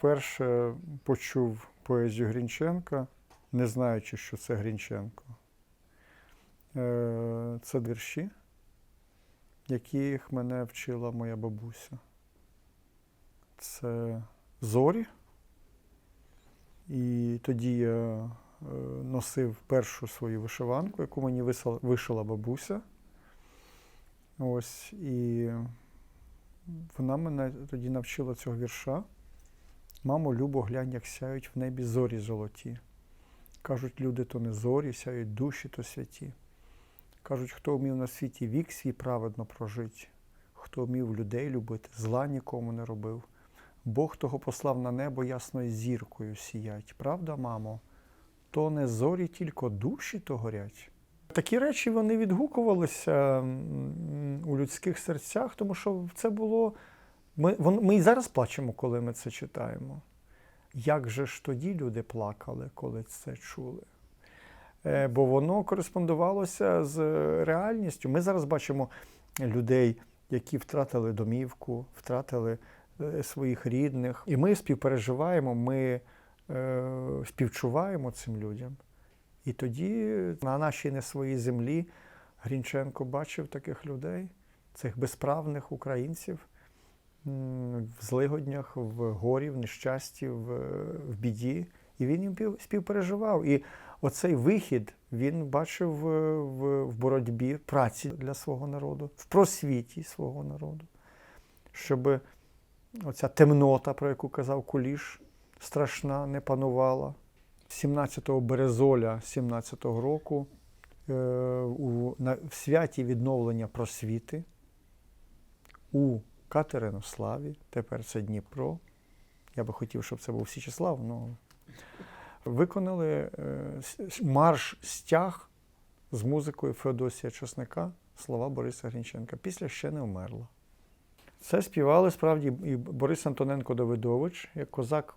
вперше почув поезію Грінченка, не знаючи, що це Грінченко. Е, Це вірші, яких мене вчила моя бабуся. Це зорі. І тоді я е, носив першу свою вишиванку, яку мені вишила бабуся. Ось, і вона мене тоді навчила цього вірша. Мамо, любо, глянь, як сяють в небі зорі золоті. Кажуть, люди то не зорі, сяють душі то святі. Кажуть, хто вмів на світі вік свій праведно прожить, хто вмів людей любити, зла нікому не робив. Бог того послав на небо ясною зіркою сіять. Правда, мамо? То не зорі, тільки душі то горять. Такі речі вони відгукувалися у людських серцях, тому що це було. Ми, вон- ми і зараз плачемо, коли ми це читаємо. Як же ж тоді люди плакали, коли це чули? Е, Бо воно кореспондувалося з реальністю. Ми зараз бачимо людей, які втратили домівку, втратили е, своїх рідних. І ми співпереживаємо, ми е, співчуваємо цим людям. І тоді на нашій не своїй землі Грінченко бачив таких людей, цих безправних українців в злигоднях, в горі, в нещасті, в, в біді. І він їм співпереживав. І оцей вихід він бачив в, в, в боротьбі праці для свого народу, в просвіті свого народу, щоб оця темнота, про яку казав Куліш, страшна, не панувала. 17 березоля 17-го року е, у, на, в святі відновлення просвіти у Катеринославі, тепер це Дніпро. Я би хотів, щоб це був Січеслав, але виконали е, марш стяг з музикою Феодосія Чесника, слова Бориса Грінченка. Після ще не вмерла. Це співали справді і Борис Антоненко Давидович, як козак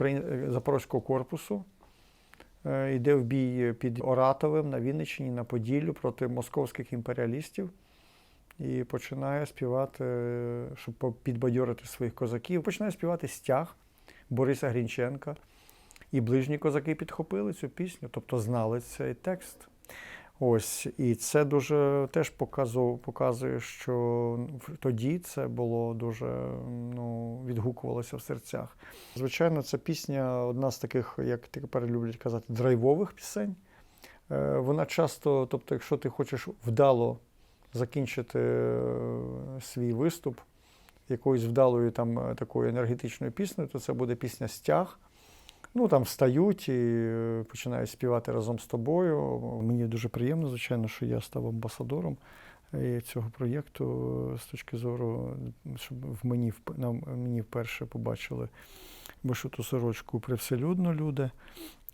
е, Запорозького корпусу. Е, Йде в бій під Оратовим на Вінниччині, на Поділлю проти московських імперіалістів і починає співати, щоб підбадьорити своїх козаків. Починає співати стяг Бориса Грінченка. І ближні козаки підхопили цю пісню, тобто знали цей текст. Ось, і це дуже теж показує, що тоді це було дуже ну, відгукувалося в серцях. Звичайно, ця пісня одна з таких, як тепер люблять казати, драйвових пісень. Е, Вона часто, тобто, якщо ти хочеш вдало закінчити е, свій виступ якоюсь вдалою там е, такою енергетичною піснею, то це буде пісня Стяг. Ну там встають і е, починають співати разом з тобою. Мені дуже приємно, звичайно, що я став амбасадором цього проєкту з точки зору, щоб в мені на мені вперше побачили вишиту сорочку привселюдно люди.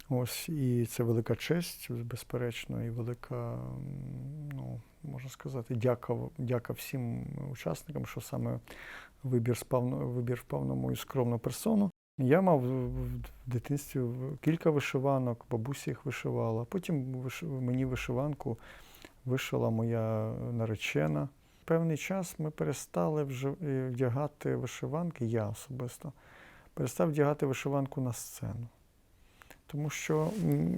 Ось і це велика честь, безперечно, і велика, ну можна сказати, дяка, дяка всім учасникам, що саме вибір спав, вибір впав на мою скромну персону. Я мав в дитинстві кілька вишиванок, бабуся їх вишивала. Потім мені вишиванку вишила моя наречена. Певний час ми перестали вже вдягати вишиванки, я особисто перестав вдягати вишиванку на сцену. Тому що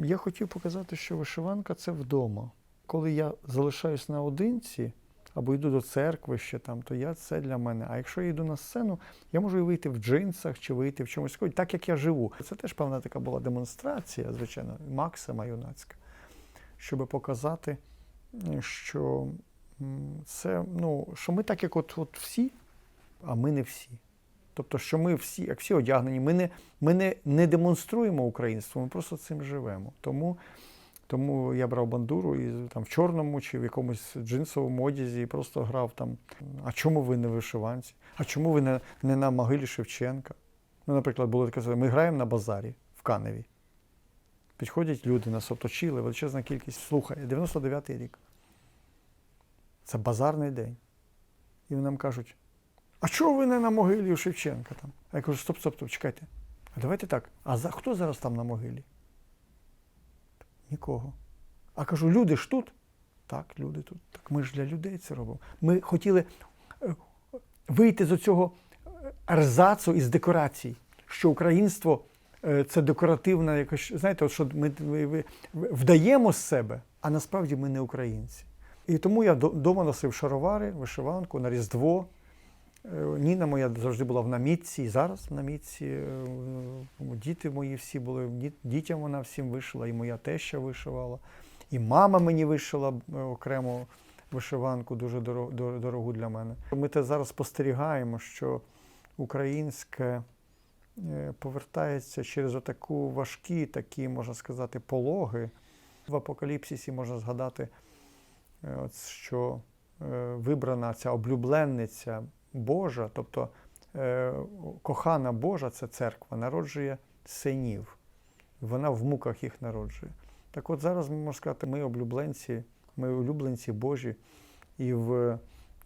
я хотів показати, що вишиванка це вдома. Коли я залишаюсь наодинці або йду до церкви ще там, то я це для мене. А якщо я йду на сцену, я можу і вийти в джинсах чи вийти в чомусь так як я живу. Це теж певна така була демонстрація, звичайно, максима юнацька, щоб показати, що це, ну, що ми так, як от, от всі, а ми не всі. Тобто, що ми всі, як всі одягнені, ми не, ми не, не демонструємо українство, ми просто цим живемо. Тому, тому я брав бандуру і там в чорному чи в якомусь джинсовому одязі і просто грав там. А чому ви не вишиванці? А чому ви не, не на могилі Шевченка? Ну, наприклад, було таке, ми граємо на базарі в Каневі. Підходять люди, нас оточили, величезна кількість. Слухай, 99-й рік. Це базарний день. І вони нам кажуть, а чого ви не на могилі у Шевченка там? А я кажу, стоп, стоп, стоп, чекайте. А давайте так. А за, хто зараз там на могилі? Нікого. А кажу, люди ж тут? Так, люди тут. Так ми ж для людей це робимо. Ми хотіли е, вийти з цього ерзацу із декорацій, що українство е, це декоративна якась, знаєте, от що ми, ми- ми вдаємо з себе, а насправді ми не українці. І тому я вдома носив шаровари, вишиванку на Різдво. Е, Ніна моя завжди була в намітці, і зараз в намітці. Е, Діти мої всі були, дітям вона всім вишила, і моя теща вишивала, і мама мені вишила е, окремо вишиванку, дуже дорогу для мене. Ми те зараз спостерігаємо, що українське повертається через отаку важкі, такі, можна сказати, пологи. В апокаліпсисі можна згадати, що вибрана ця облюбленниця Божа, тобто е, кохана Божа, це церква, народжує синів. Вона в муках їх народжує. Так от зараз ми можемо сказати, ми облюбленці, ми улюбленці Божі, і в,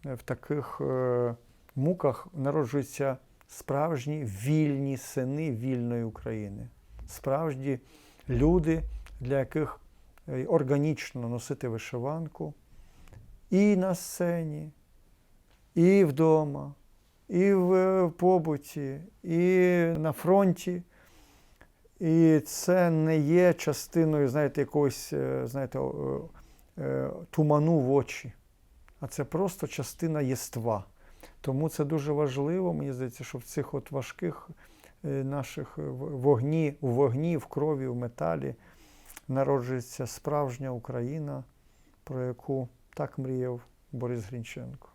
в таких е, муках народжуються справжні вільні сини вільної України, справжні люди, для яких е, органічно носити вишиванку і на сцені, і вдома, і в е, побуті, і на фронті. І це не є частиною, знаєте, якогось, е, знаєте, е, туману в очі, а це просто частина єства. Тому це дуже важливо, мені здається, що в цих от важких наших вогні, у вогні, в крові, в металі народжується справжня Україна, про яку так мріяв Борис Грінченко.